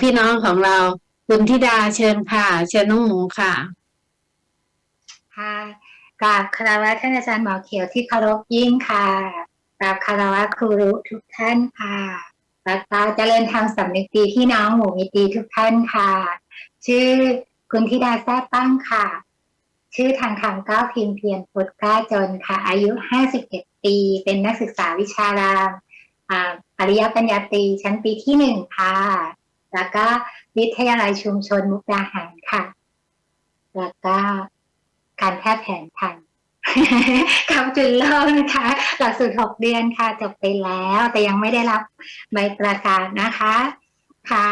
พี่น้องของเรา คุณธิดาเชิญค่ะ เชิญน้องหมูค่ะ ค่ะกราบคารวะท่านอาจารย์หมอเขียวที่เคารพยิ่งค่ะกราบคารวะครูรุทุกท่านค่ะแล้วก็เจริญธรรมสำนึกดีพี่น้องหมู่มิตรีทุกท่านค่ะ ชื่อคุณธิดาแซ่ตั้งค่ะ ชื่อทางคำก้าวพิมพ์เพียรพุทธกล้าจนค่ะ อายุ 51 ปี เป็นนักศึกษาวิชารามอาปริญญาปัญญาตรีชั้นปีที่หนึ่งค่ะ แล้วก็วิทยาลัยชุมชนมุกดาหารค่ะ แล้วก็การแพทย์แผนไทยคำจุนเลิศนะคะหลักสูตรหกเดือนค่ะจบไปแล้ว แต่ยังไม่ได้รับใบประกาศนะคะ ค่ะ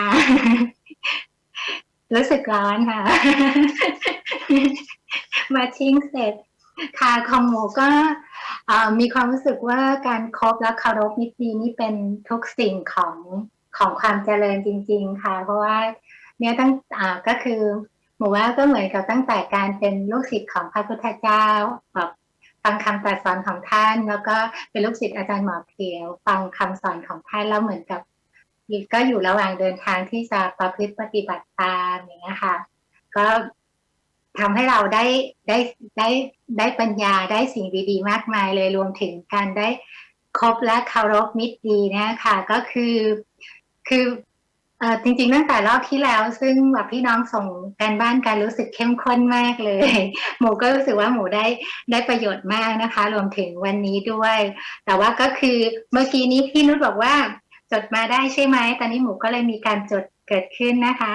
รู้สึกร้อนค่ะ มาชิ่งเสร็จ ค่ะของหมูก็มีความรู้สึกว่าการครบและเคารพมิตรดีนี่เป็นทุกสิ่งของ ของความเจริญจริง ๆ ค่ะ เพราะว่าเนี่ยตั้งอ่าก็คือหมูว่าก็เหมือนกับตั้งแต่การเป็นลูกศิษย์ของพระพุทธเจ้าแบบฟังคำตรัสสอนของท่าน แล้วก็เป็นลูกศิษย์อาจารย์หมอเขียว ฟังคำสอนของท่านแล้วเหมือนกับก็อยู่ระหว่างเดินทางที่จะประพฤติปฏิบัติตามอย่างเงี้ยค่ะ ก็ทำให้เราได้ได้ได้ได้ปัญญาได้สิ่งดีๆมากมายเลยรวมถึงการได้คบและเคารพมิตรดีนี่ยค่ะก็คือ คือจริงๆตั้งแต่รอบที่แล้ว ซึ่งแบบพี่น้องส่งการบ้านการรู้สึกเข้มข้นมากเลย หมูก็รู้สึกว่าหมูได้ได้ประโยชน์มากนะคะ รวมถึงวันนี้ด้วย แต่ว่าก็คือเมื่อกี้นี้พี่นุชบอกว่าจดมาได้ใช่ไหมตอนนี้หมูก็เลยมีการจดเกิดขึ้นนะคะ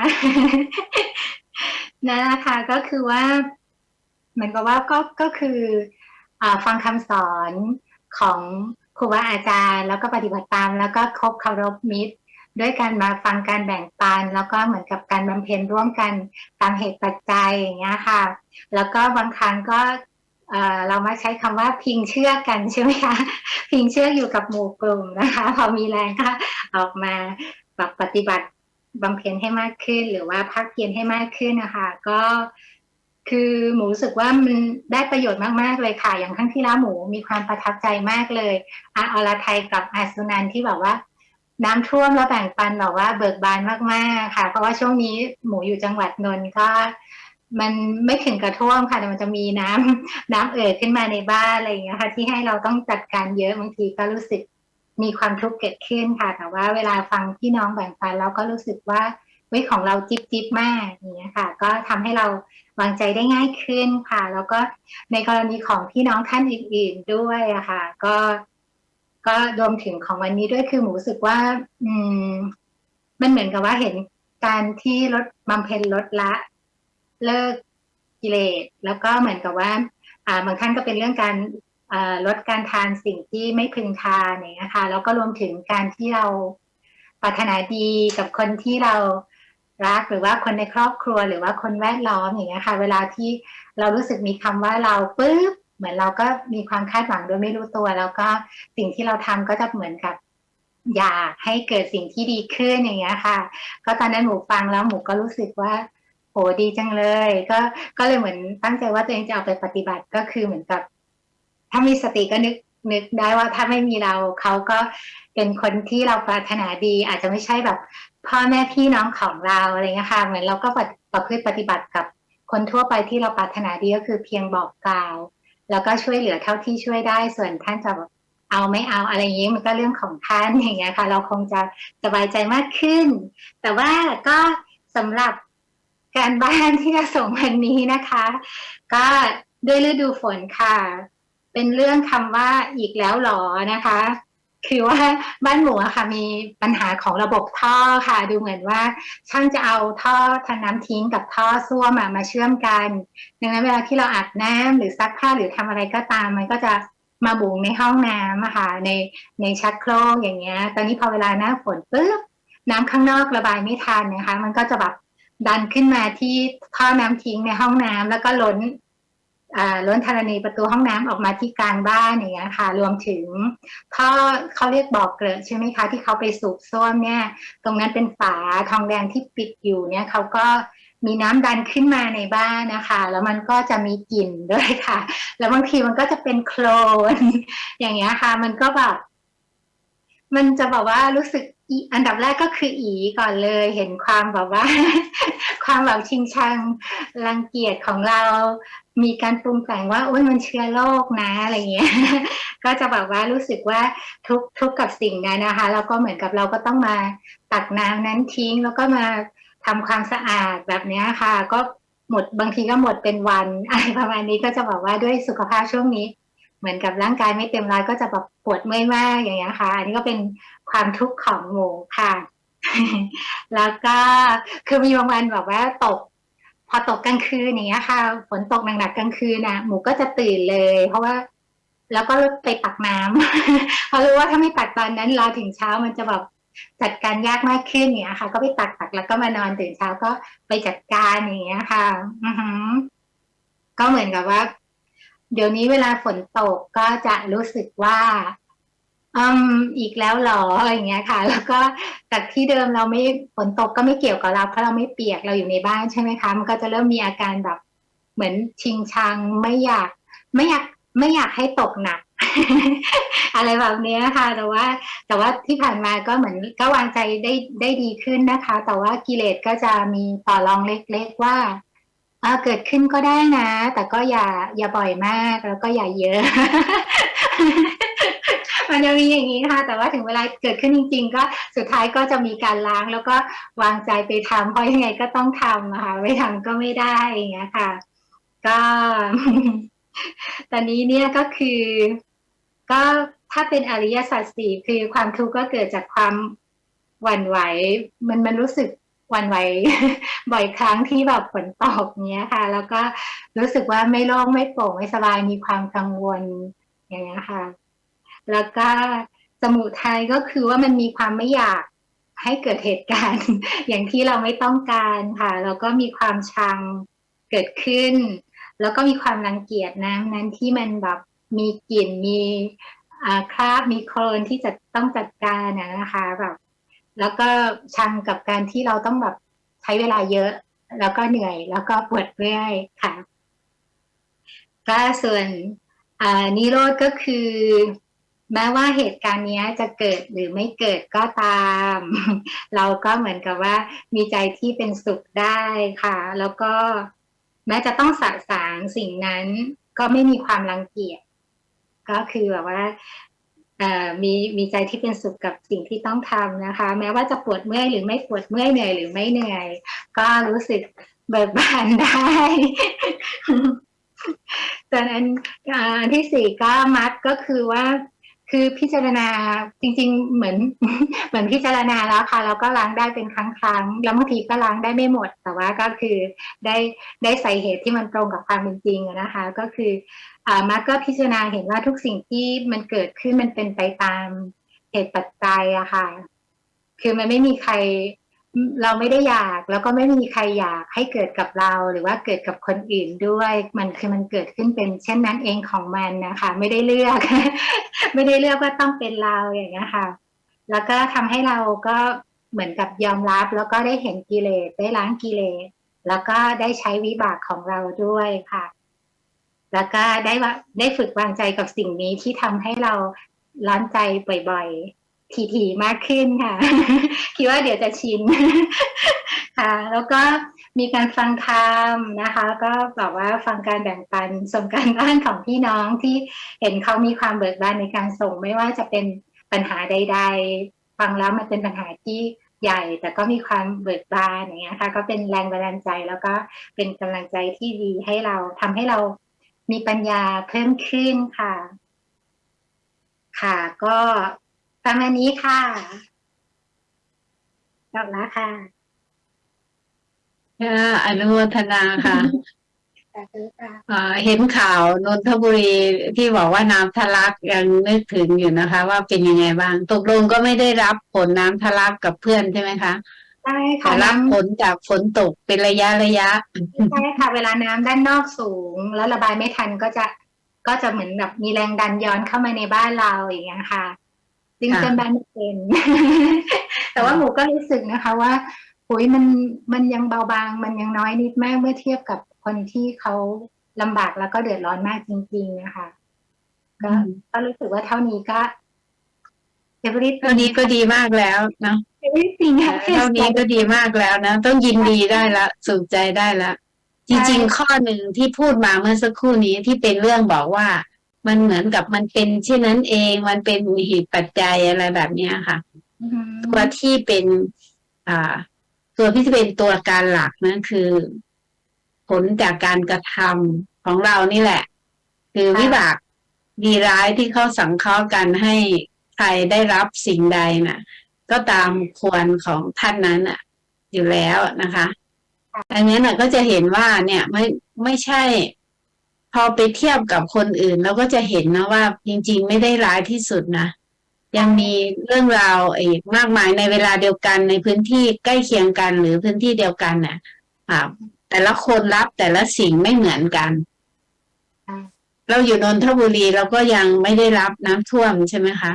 นั่นนะคะก็คือว่าเหมือนกับว่าก็ก็คืออฟังคำสอนของครูบาอาจารย์ แล้วก็ปฏิบัติตาม แล้วก็คบเคารพมิตร ด้วยการมาฟังการแบ่งปัน แล้วก็เหมือนกับการบำเพ็ญร่วมกันตามเหตุปัจจัยอย่างเงี้ยค่ะ แล้วก็บางครั้งก็เรามาใช้คำว่าพิงเชือกกันใช่ไหมคะ พิงเชือกอยู่กับหมู่กลุ่มนะคะ พอมีแรงก็ออกมาแบบปฏิบัติบำเพ็ญให้มากขึ้น หรือว่าพักเพียรให้มากขึ้นนะคะ ก็คือหมูรู้สึกว่ามันได้ประโยชน์มาก ๆ เลยค่ะ อย่างครั้งที่แล้วหมูมีความประทับใจมากเลยอาอรไทยกับอาสุนันที่แบบว่า น้ำท่วมแล้วแบ่งปันแบบว่าเบิกบานมากๆค่ะ เพราะว่าช่วงนี้หมูอยู่จังหวัดนนท์ก็ มันไม่ถึงกระท่วมค่ะแต่มันจะมีน้ำน้ำเอ่อขึ้นมาในบ้านอะไรอย่างเงี้ยค่ะ ที่ให้เราต้องจัดการเยอะบางทีก็รู้สึกมีความทุกข์เกิดขึ้นค่ะ แต่ว่าเวลาฟังพี่น้องแบ่งปันแล้วก็รู้สึกว่าเว้ยของเราจิบจิบมากอย่างเงี้ยค่ะ ก็ทำให้เราวางใจได้ง่ายขึ้นค่ะ แล้วก็ในกรณีของพี่น้องท่านอื่น ๆด้วยอะค่ะ ก็ ก็รวมถึงของวันนี้ด้วยคือหมูรู้สึกว่า อืม มันเหมือนกับว่าเห็นการที่ลดบำเพ็ญลดละ เลิกกิเลสแล้วก็เหมือนกับว่า อ่าบางท่านก็เป็นเรื่องการลดการทานสิ่งที่ไม่พึงทานอย่างนี้ค่ะแล้วก็รวมถึงการที่เราปรารถนาดีกับคนที่เรารักหรือว่าคนในครอบครัวหรือว่าคนแวดล้อมอย่างเงี้ยค่ะ เวลาที่เรารู้สึกมีคำว่าเราปุ๊บ เหมือนเราก็มีความคาดหวังโดยไม่รู้ตัว แล้วก็สิ่งที่เราทำก็จะเหมือนกับ อยากให้เกิดสิ่งที่ดีขึ้นอย่างเงี้ยค่ะ ก็ตอนนั้นหมูฟังแล้วหมูก็รู้สึกว่าโหดีจังเลย ก็ก็เลยเหมือนตั้งใจว่าตัวเองจะเอาไปปฏิบัติก็คือเหมือนกับ ถ้ามีสติก็นึกนึกได้ว่าถ้าไม่มีเราเขาก็เป็นคนที่เราปรารถนาดี อาจจะไม่ใช่แบบพ่อแม่พี่น้องของเราอะไรเงี้ยค่ะเหมือนเราก็ประพฤติปฏิบัติกับคนทั่วไปที่เราปรารถนาดีก็คือเพียงบอกกล่าว แล้วก็ช่วยเหลือเท่าที่ช่วยได้ ส่วนท่านจะเอาไม่เอาอะไรอย่างนี้มันก็เรื่องของท่านอย่างเงี้ยค่ะ เราคงจะสบายใจมากขึ้น แต่ว่าก็สำหรับการบ้านที่จะส่งวันนี้นะคะ ก็ด้วยฤดูฝนค่ะ เป็นเรื่องคำว่าอีกแล้วหรอนะคะ คือว่าบ้านหมูค่ะมีปัญหาของระบบท่อค่ะ ดูเหมือนว่าช่างจะเอาท่อทางน้ำทิ้งกับท่อส้วมมาเชื่อมกัน ดังนั้นเวลาที่เราอาบน้ำหรือซักผ้าหรือทำอะไรก็ตาม มันก็จะมาบุ๋งในห้องน้ำอะค่ะในในชักโครกอย่างเงี้ย ตอนนี้พอเวลาหน้าฝนปุ๊บน้ำข้างนอกระบายไม่ทันนะคะ มันก็จะแบบดันขึ้นมาที่ท่อน้ำทิ้งในห้องน้ำแล้วก็ล้น ล้นธรณีประตูห้องน้ำออกมาที่กลางบ้านอย่างเงี้ยค่ะ รวมถึงท่อเขาเรียกบอกเกลือใช่ไหมคะ ที่เขาไปสูบส้วมเนี่ย ตรงนั้นเป็นฝาทองแดงที่ปิดอยู่เนี่ยเขาก็มีน้ำดันขึ้นมาในบ้านนะคะ แล้วมันก็จะมีกลิ่นด้วยค่ะ แล้วบางทีมันก็จะเป็นโคลนอย่างเงี้ยค่ะ มันก็แบบมันจะแบบว่ารู้สึกอันดับแรกก็คืออีก่อนเลยเห็นความแบบว่า ความแบบชิงชังรังเกียจของเรา มีการปรุงแต่งว่าโอ้ยมันเชื้อโรคนะอะไรเงี้ย ก็จะแบบว่ารู้สึกว่าทุกทุกข์กับสิ่งนั้นนะคะ แล้วก็เหมือนกับเราก็ต้องมาตักน้ำนั้นทิ้ง แล้วก็มาทำความสะอาดแบบนี้ค่ะ ก็หมดบางทีก็หมดเป็นวันอะไรประมาณนี้ก็จะบอกว่าด้วยสุขภาพช่วงนี้ เหมือนกับร่างกายไม่เต็มร้อยก็จะแบบปวดเมื่อยมากอย่างเงี้ยค่ะ อันนี้ก็เป็นความทุกข์ของหมูค่ะ แล้วก็คือมีบางวันแบบว่าตก พอตกกลางคืนอย่างเงี้ยค่ะฝนตกหนักๆกลางคืนนะหมูก็จะตื่นเลย เพราะว่า แล้วก็ไปตักน้ำเพราะรู้ว่าถ้าไม่ตักตอนนั้นรอถึงเช้ามันจะแบบจัดการยากมากขึ้นอย่างเงี้ยค่ะ ก็ไปตักตักแล้วก็มานอนตื่นเช้าก็ไปจัดการอย่างเงี้ยค่ะ อือหือก็เหมือนกับว่า เดี๋ยวนี้เวลาฝนตกก็จะรู้สึกว่า อืมอีกแล้วหรออะไรอย่างเงี้ยค่ะ แล้วก็จากที่เดิมเราไม่ฝนตกก็ไม่เกี่ยวกับเราเพราะเราไม่เปียกเราอยู่ในบ้านใช่ไหมคะ มันก็จะเริ่มมีอาการแบบเหมือนชิงชังไม่อยากไม่อยากไม่อยากให้ตกหนัก อะไรแบบนี้ค่ะ แต่ว่า แต่ว่าที่ผ่านมาก็เหมือนก็วางใจได้ได้ดีขึ้นนะคะ แต่ว่ากิเลสก็จะมีต่อรองเล็กๆว่าเกิดขึ้นก็ได้นะ แต่ก็อย่าอย่าบ่อยมากแล้วก็อย่าเยอะ จะมีอย่างนี้นะคะ แต่ว่าถึงเวลาเกิดขึ้นจริง ๆ ก็สุดท้ายก็จะมีการล้างแล้วก็วางใจไปทำเพราะยังไงก็ต้องทำนะคะไม่ทำก็ไม่ได้อย่างเงี้ยค่ะ ก็ ตอนนี้เนี่ยก็คือ ก็ถ้าเป็นอริยสัจสี่คือความทุกข์ก็เกิดจากความหวั่นไหว มันมันรู้สึกหวั่นไหวบ่อยครั้งที่แบบฝนตกเนี้ยค่ะ แล้วก็รู้สึกว่าไม่โล่งไม่โปร่งไม่สบายมีความกังวลอย่างเงี้ยค่ะ แล้วก็สมุทัยก็คือว่ามันมีความไม่อยากให้เกิดเหตุการณ์ อย่างที่เราไม่ต้องการค่ะแล้วก็มีความชังเกิดขึ้น แล้วก็มีความรังเกียจน้ำนั้นที่มันแบบมีกลิ่นมีคราบมีโคลนที่จะต้องจัดการนะคะแบบแล้วก็ชังกับการที่เราต้องแบบใช้เวลาเยอะ แล้วก็เหนื่อย แล้วก็ปวดเมื่อยค่ะก็ส่วนนิโรธก็คือ แม้ว่าเหตุการณ์นี้จะเกิดหรือไม่เกิดก็ตาม เราก็เหมือนกับว่า มีใจที่เป็นสุขได้ค่ะ แล้วก็แม้จะต้องสะสางสิ่งนั้น ก็ไม่มีความรังเกียจก็คือแบบว่ามีมีใจที่เป็นสุขกับสิ่งที่ต้องทำนะคะ แม้ว่าจะปวดเมื่อยหรือไม่ปวดเมื่อยเหนื่อยหรือไม่เหนื่อย ก็รู้สึกเบิกบานได้ส่วนอันอันที่สี่ก็มัดก็คือว่า คือพิจารณาจริง ๆ เหมือนเหมือนพิจารณาแล้วค่ะแล้วก็ล้างได้เป็นครั้งครั้งแล้วบางทีก็ล้างได้ไม่หมด แต่ว่าก็คือได้ได้ใส่เหตุที่มันตรงกับความเป็นจริงนะคะ ก็คืออ่ามาก็พิจารณาเห็นว่าทุกสิ่งที่มันเกิดขึ้นมันเป็นไปตามเหตุปัจจัยอะค่ะ คือมันไม่มีใคร เราไม่ได้อยากแล้วก็ไม่มีใครอยากให้เกิดกับเราหรือว่าเกิดกับคนอื่นด้วย มันคือมันเกิดขึ้นเป็น เช่นนั้นเองของมันนะคะ ไม่ได้เลือก ไม่ได้เลือกว่าต้องเป็นเราอย่างเงี้ค่ะ แล้วก็ทำให้เราก็เหมือนกับยอมรับ แล้วก็ได้เห็นกิเลสได้ล้างกิเลสแล้วก็ได้ใช้วิบากของเราด้วยค่ะ แล้วก็ได้ว่าได้ฝึกวางใจกับสิ่งนี้ที่ทำให้เราร้อนใจบ่อยๆ ทีๆมากขึ้นค่ะ คิดว่าเดี๋ยวจะชินค่ะ แล้วก็มีการฟังธรรมนะคะ ก็แบบว่าฟังการแบ่งปันส่งการบ้านของพี่น้องที่เห็นเขามีความเบิกบานในการส่งไม่ว่าจะเป็นปัญหาใด ๆ ฟังแล้วมันเป็นปัญหาที่ใหญ่ แต่ก็มีความเบิกบานอย่างเงี้ยค่ะ ก็เป็นแรงบันดาลใจแล้วก็เป็นกำลังใจที่ดีให้เราทำให้เรามีปัญญาเพิ่มขึ้นค่ะ ค่ะก็ ประมาณนี้ค่ะจบแล้วค่ะค่ะอนุโมทนาค่ะสาธุค่ะอ่าเห็นข่าวนนทบุรีที่บอกว่าน้ำทะลักยังนึกถึงอยู่นะคะ ว่าเป็นยังไงบ้าง ตกลงก็ไม่ได้รับผลน้ำทะลักกับเพื่อนใช่ไหมคะใช่แต่ค่ะรับน้ำผลจากฝนตกเป็นระยะระยะใช่ค่ะ เวลาน้ำด้านนอกสูง แล้วระบายไม่ทันก็จะก็จะเหมือนแบบมีแรงดันย้อนเข้ามาในบ้านเราอย่างเงี้ยค่ะ ซึ่งค่ะเพื่อนบ้านไม่เป็น แต่ว่าหมูก็รู้สึกนะคะว่าหุยมันมันยังเบาบาง มันยังน้อยนิดมากเมื่อเทียบกับคนที่เขาลำบากแล้วก็เดือดร้อนมากจริง ๆ นะคะ ก็ก็รู้สึกว่าเท่านี้ก็ everything เท่านี้ก็ดีมากแล้วเนาะ everything เท่านี้ก็ดีมากแล้วนะ ต้องยินดีได้ละสุขใจได้ละจริง ๆ ข้อหนึ่งที่พูดมาเมื่อสักครู่นี้ที่เป็นเรื่องบอกว่า มันเหมือนกับมันเป็นเช่นนั้นเอง มันเป็นเหตุปัจจัยอะไรแบบเนี้ยค่ะตัวที่เป็นอ่า ตัวที่จะเป็นตัวการหลักนั่นคือ ผลจากการกระทำของเรานี่แหละ คือวิบากดีร้ายที่เขาสังเคราะห์กันให้ใครได้รับสิ่งใดน่ะ ก็ตามควรของท่านนั้นอะ อยู่แล้วนะคะอันนี้น่ะก็จะเห็นว่าเนี่ยไม่ไม่ใช่ พอไปเทียบกับคนอื่นเราก็จะเห็นนะว่าจริง ๆ ไม่ได้ร้ายที่สุดนะยังมีเรื่องราวอีกมากมายในเวลาเดียวกันในพื้นที่ใกล้เคียงกันหรือพื้นที่เดียวกันน่ะอ่าแต่ละคนรับแต่ละสิ่งไม่เหมือนกันเราอยู่นนทบุรีเราก็ยังไม่ได้รับน้ำท่วมใช่ไหมคะ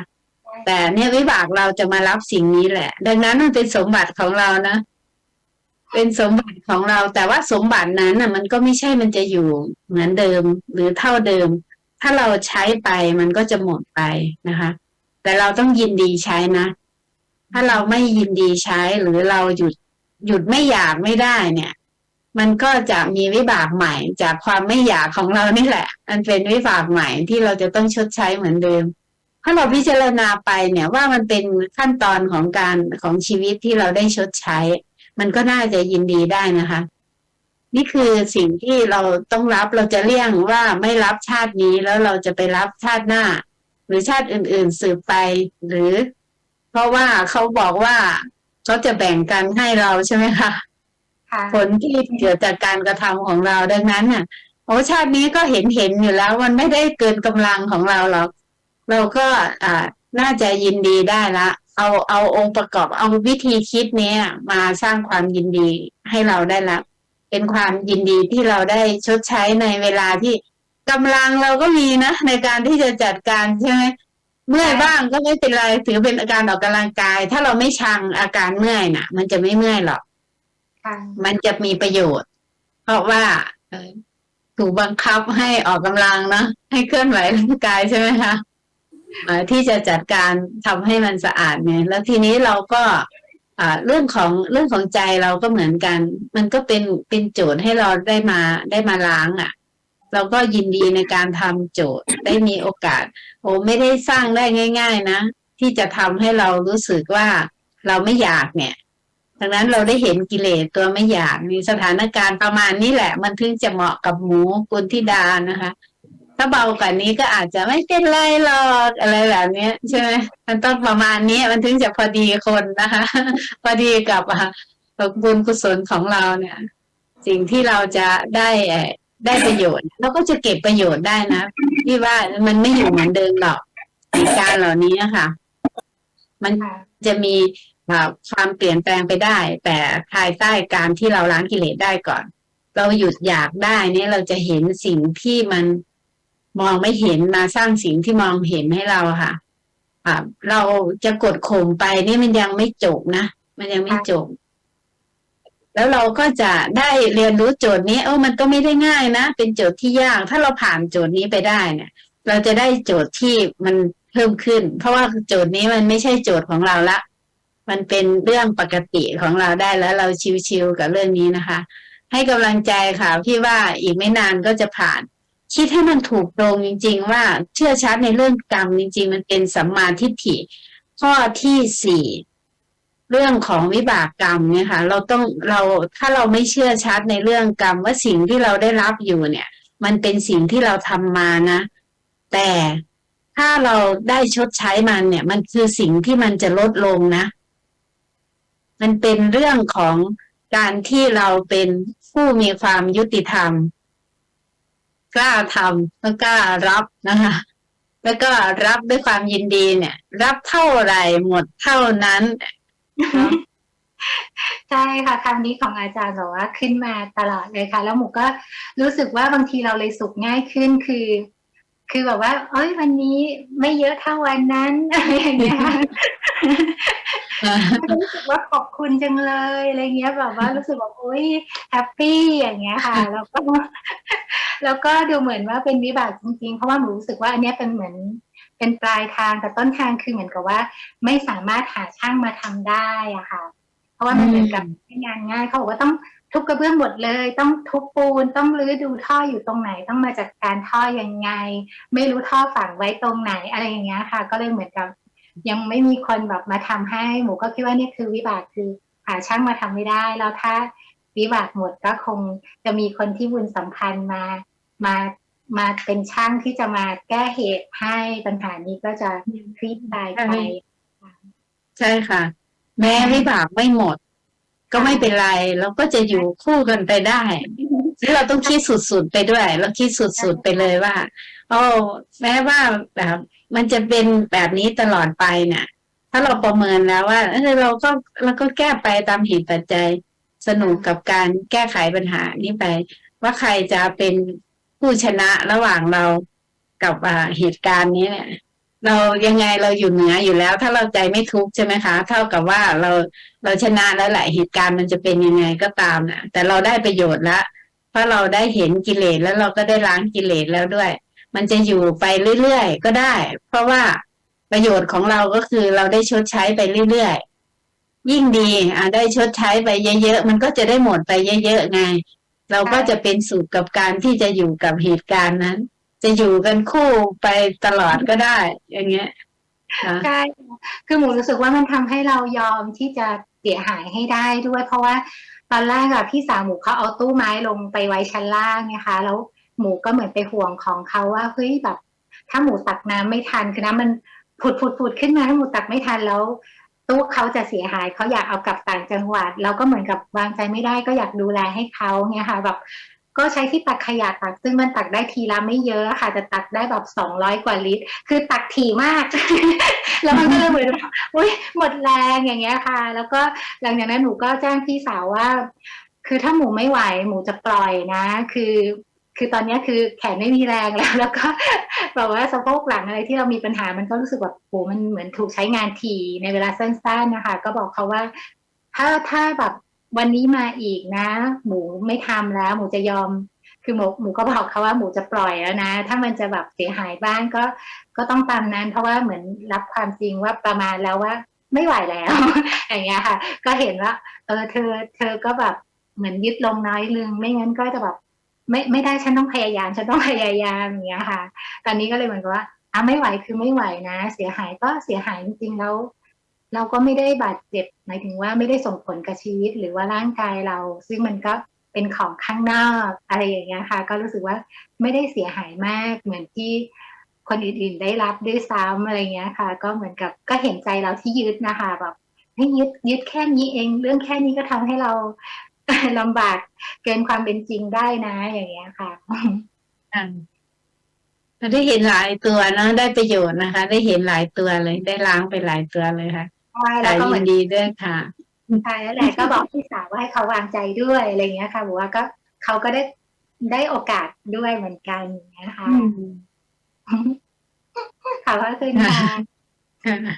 แต่เนี่ยวิบากเราจะมารับสิ่งนี้แหละ ดังนั้นมันเป็นสมบัติของเรานะ เป็นสมบัติของเราแต่ว่าสมบัตินั้นน่ะ มันก็ไม่ใช่มันจะอยู่เหมือนเดิมหรือเท่าเดิม ถ้าเราใช้ไปมันก็จะหมดไปนะคะ แต่เราต้องยินดีใช้นะ ถ้าเราไม่ยินดีใช้หรือเราหยุดหยุดไม่อยากไม่ได้เนี่ย มันก็จะมีวิบากใหม่จากความไม่อยากของเรานี่แหละมันเป็นวิบากใหม่ที่เราจะต้องชดใช้เหมือนเดิมถ้าเราพิจารณาไปเนี่ยว่ามันเป็นขั้นตอนของการของชีวิตที่เราได้ชดใช้ มันก็น่าจะยินดีได้นะคะ นี่คือสิ่งที่เราต้องรับเราจะเลี่ยงว่าไม่รับชาตินี้แล้วเราจะไปรับชาติหน้า หรือชาติอื่น ๆสืบไป หรือ เพราะว่าเขาบอกว่าเขาจะแบ่งกันให้เราใช่ไหมคะค่ะผลที่เกิดจากการกระทำของเราดังนั้นน่ะโอ้ชาตินี้ก็เห็นเห็นอยู่แล้ว มันไม่ได้เกินกำลังของเราหรอก เราก็อ่าน่าจะยินดีได้ละ เอาเอาองค์ประกอบเอาวิธีคิดเนี้ยมาสร้างความยินดีให้เราได้ละเป็นความยินดีที่เราได้ชดใช้ในเวลาที่กำลังเราก็มีนะ ในการที่จะจัดการใช่ไหมเมื่อยบ้างก็ไม่เป็นไรถือเป็นอาการออกกำลังกาย ถ้าเราไม่ชังอาการเมื่อยน่ะ มันจะไม่เมื่อยหรอกค่ะมันจะมีประโยชน์ เพราะว่าเอ่อถูกบังคับให้ออกกำลังเนอะให้เคลื่อนไหวร่างกายใช่ไหมคะเอ่อ ที่จะจัดการทำให้มันสะอาดเนี่ยแล้วทีนี้เราก็เรื่องของเรื่องของใจเราก็เหมือนกัน มันก็เป็นเป็นโจทย์ให้เราได้มาได้มาล้างอะ เราก็ยินดีในการทำโจทย์ได้มีโอกาส โอ้ไม่ได้สร้างได้ง่าย ๆ นะ ที่จะทำให้เรารู้สึกว่าเราไม่อยากเนี่ยดังนั้นเราได้เห็นกิเลสตัวไม่อยากมีสถานการณ์ประมาณนี้แหละ มันถึงจะเหมาะกับหมูกุลธิดานะคะ ถ้าเบากว่านี้ก็อาจจะไม่เป็นไรหรอกอะไรแบบเนี้ยใช่ไหมมันต้องประมาณนี้มันถึงจะพอดีคนนะคะ พอดีกับอะกับบุญกุศลของเราเนี่ย สิ่งที่เราจะได้ได้ประโยชน์เราก็จะเก็บประโยชน์ได้นะที่ว่ามันไม่อยู่เหมือนเดิมหรอกเหตุการณ์เหล่านี้ค่ะ มันจะมีความเปลี่ยนแปลงไปได้ แต่ภายใต้การที่เราล้างกิเลสได้ก่อน เราหยุดอยากได้เนี่ยเราจะเห็นสิ่งที่มัน มองไม่เห็นมาสร้างสิ่งที่มองเห็นให้เราค่ะเราจะกดข่มไปนี่มันยังไม่จบนะมันยังไม่จบ แล้วเราก็จะได้เรียนรู้โจทย์นี้ เออมันก็ไม่ได้ง่ายนะเป็นโจทย์ที่ยาก ถ้าเราผ่านโจทย์นี้ไปได้เนี่ย เราจะได้โจทย์ที่มันเพิ่มขึ้น เพราะว่าโจทย์นี้มันไม่ใช่โจทย์ของเราละ มันเป็นเรื่องปกติของเราได้แล้ว เราชิวๆกับเรื่องนี้นะคะ ให้กำลังใจค่ะพี่ว่าอีกไม่นานก็จะผ่าน คิดให้มันถูกตรงจริง ๆ ว่าเชื่อชัดในเรื่องกรรมจริง ๆ มันเป็นสัมมาทิฏฐิ ข้อที่สี่เรื่องของวิบากกรรมเนี่ยค่ะ เราต้องเราถ้าเราไม่เชื่อชัดในเรื่องกรรมว่าสิ่งที่เราได้รับอยู่เนี่ย มันเป็นสิ่งที่เราทำมานะ แต่ถ้าเราได้ชดใช้มันเนี่ย มันคือสิ่งที่มันจะลดลงนะ มันเป็นเรื่องของการที่เราเป็นผู้มีความยุติธรรม กล้าทำแล้วกล้ารับนะคะ แล้วก็รับด้วยความยินดีเนี่ย รับเท่าไหร่หมดเท่านั้นใช่ค่ะคำนี้ของอาจารย์บอกว่าขึ้นมาตลอดเลยค่ะ แล้วหมูก็รู้สึกว่าบางทีเราเลยสุขง่ายขึ้นคือ คือแบบว่า เอ้ยวันนี้ไม่เยอะเท่าวันนั้นอะไรอย่างเงี้ย รู้สึกว่าขอบคุณจังเลยอะไรเงี้ยแบบว่ารู้สึกว่าโอ้ยแฮปปี้อย่างเงี้ยค่ะ แล้วก็แล้วก็ดูเหมือนว่าเป็นวิบากจริงๆ เพราะว่าหนูรู้สึกว่าอันเนี้ยเป็นเหมือนเป็นปลายทางแต่ต้นทางคือเหมือนกับว่า ไม่สามารถหาช่างมาทำได้อะค่ะ เพราะว่ามันเหมือนกับให้งานง่ายเขาบอกว่าต้องทุบกระเบื้องหมดเลย ต้องทุบปูนต้องรื้อดูท่ออยู่ตรงไหนต้องมาจัดการท่อยังไง ไม่รู้ท่อฝังไว้ตรงไหนอะไรอย่างเงี้ยค่ะ ก็เลยเหมือนกับ ยังไม่มีคนแบบมาทำให้หมูก็คิดว่านี่คือวิบากคือหาช่างมาทำไม่ได้แล้วถ้าวิบากหมดก็คงจะมีคนที่บุญสัมพันธ์มามามาเป็นช่างที่จะมาแก้เหตุให้ปัญหานี้ก็จะคลี่คลายไปใช่ค่ะ แม้วิบากไม่หมด ก็ไม่เป็นไรเราก็จะอยู่คู่กันไปได้ที่เราต้องคิดสุดๆไปด้วย เราคิดสุดๆไปเลยว่า โอ้แม้ว่าแบบ มันจะเป็นแบบนี้ตลอดไปเนี่ยถ้าเราประเมินแล้วว่าเออเราก็เราก็แก้ไปตามเหตุปัจจัยสนุกกับการแก้ไขปัญหานี้ไป ว่าใครจะเป็นผู้ชนะระหว่างเรากับอ่าเหตุการณ์นี้เนี่ยเรายังไงเราอยู่เหนืออยู่แล้ว ถ้าเราใจไม่ทุกข์ใช่ไหมคะ เท่ากับว่าเราเราชนะแล้วแหละเหตุการณ์มันจะเป็นยังไงก็ตามนะแต่เราได้ประโยชน์ล้วเพราะเราได้เห็นกิเลสแล้วเราก็ได้ล้างกิเลสแล้วด้วย มันจะอยู่ไปเรื่อยๆก็ได้ เพราะว่าประโยชน์ของเราก็คือเราได้ชดใช้ไปเรื่อยๆยิ่งดีอ่าได้ชดใช้ไปเยอะๆมันก็จะได้หมดไปเยอะๆไง เราก็จะเป็นสุขกับการที่จะอยู่กับเหตุการณ์นั้น จะอยู่กันคู่ไปตลอดก็ได้ อย่างเงี้ยใช่คือหมูรู้สึกว่ามันทำให้เรายอมที่จะเสียหายให้ได้ด้วย เพราะว่าตอนแรกอะพี่สาวหมูเขาเอาตู้ไม้ลงไปไว้ชั้นล่างนะคะแล้ว หมูก็เหมือนไปห่วงของเขาว่าเฮ้ยแบบ ถ้าหมูตักน้ำไม่ทันคือน้ำมันผุดผุดผุดขึ้นมาถ้าหมูตักไม่ทันแล้วตู้เขาจะเสียหายเขาอยากเอากลับต่างจังหวัด เราก็เหมือนกับวางใจไม่ได้ก็อยากดูแลให้เขาเนี่ยค่ะแบบก็ใช้ที่ตักขยะตัก ซึ่งมันตักได้ทีละไม่เยอะค่ะแต่ตักได้แบบสองร้อยกว่าลิตร คือตักถี่มาก แล้วมันก็เลยเหมือนอุ้ยหมดแรงอย่างเงี้ยค่ะ แล้วก็หลังจากนั้นหนูก็แจ้งพี่สาวว่า คือถ้าหมูไม่ไหวหมูจะปล่อยนะ คือ คือตอนนี้คือแขนไม่มีแรงแล้ว แล้วก็แบบว่าสะโพกหลังอะไรที่เรามีปัญหามันก็รู้สึกแบบโหมันเหมือนถูกใช้งานถี่ในเวลาสั้นๆนะคะ ก็บอกเขาว่า ถ้าถ้าแบบวันนี้มาอีกนะ หมูไม่ทำแล้ว หมูจะยอม คือหมูหมูก็บอกเขาว่าหมูจะปล่อยแล้วนะ ถ้ามันจะแบบเสียหายบ้างก็ ก็ต้องตามนั้น เพราะว่าเหมือนรับความจริงว่าประมาณแล้วว่าไม่ไหวแล้ว อย่างเงี้ยค่ะ ก็เห็นว่า เออเธอ เธอก็แบบเหมือนยึดลงน้อยลึง ไม่งั้นก็จะแบบ ไม่ไม่ได้ฉันต้องพยายามฉันต้องพยายามอย่างเงี้ยค่ะ ตอนนี้ก็เลยเหมือนกับว่าอะไม่ไหวคือไม่ไหวนะ เสียหายก็เสียหายจริงๆแล้ว เราก็ไม่ได้บาดเจ็บหมายถึงว่าไม่ได้ส่งผลกับชีวิตหรือว่าร่างกายเรา ซึ่งมันก็เป็นของข้างนอกอะไรอย่างเงี้ยค่ะ ก็รู้สึกว่าไม่ได้เสียหายมากเหมือนที่คนอื่นๆได้รับด้วยซ้ำอะไรเงี้ยค่ะ ก็เหมือนกับก็เห็นใจเราที่ยึดนะคะแบบให้ยึดยึดแค่นี้เอง เรื่องแค่นี้ก็ทำให้เรา ลำบากเกินความเป็นจริงได้นะ อย่างเงี้ยค่ะอ่าเราได้เห็นหลายตัวเนอะได้ประโยชน์นะคะ ได้เห็นหลายตัวเลย ได้ล้างไปหลายตัวเลยค่ะใช่ค่ะแล้วก็เหยิมือนนดีด้วยค่ะใช่แล้วแหละก็บอกพี่สาวว่าให้เขาวางใจด้วยอะไรเงี้ยค่ะบอกว่าก็เขาก็ได้ได้โอกาสด้วยเหมือนกันอย่างเงี้ยค่ะขอบพระคุณค่ะค่ะ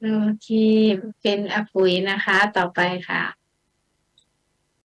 โอเค เป็นอาปุ๋ยนะคะ ต่อไปค่ะ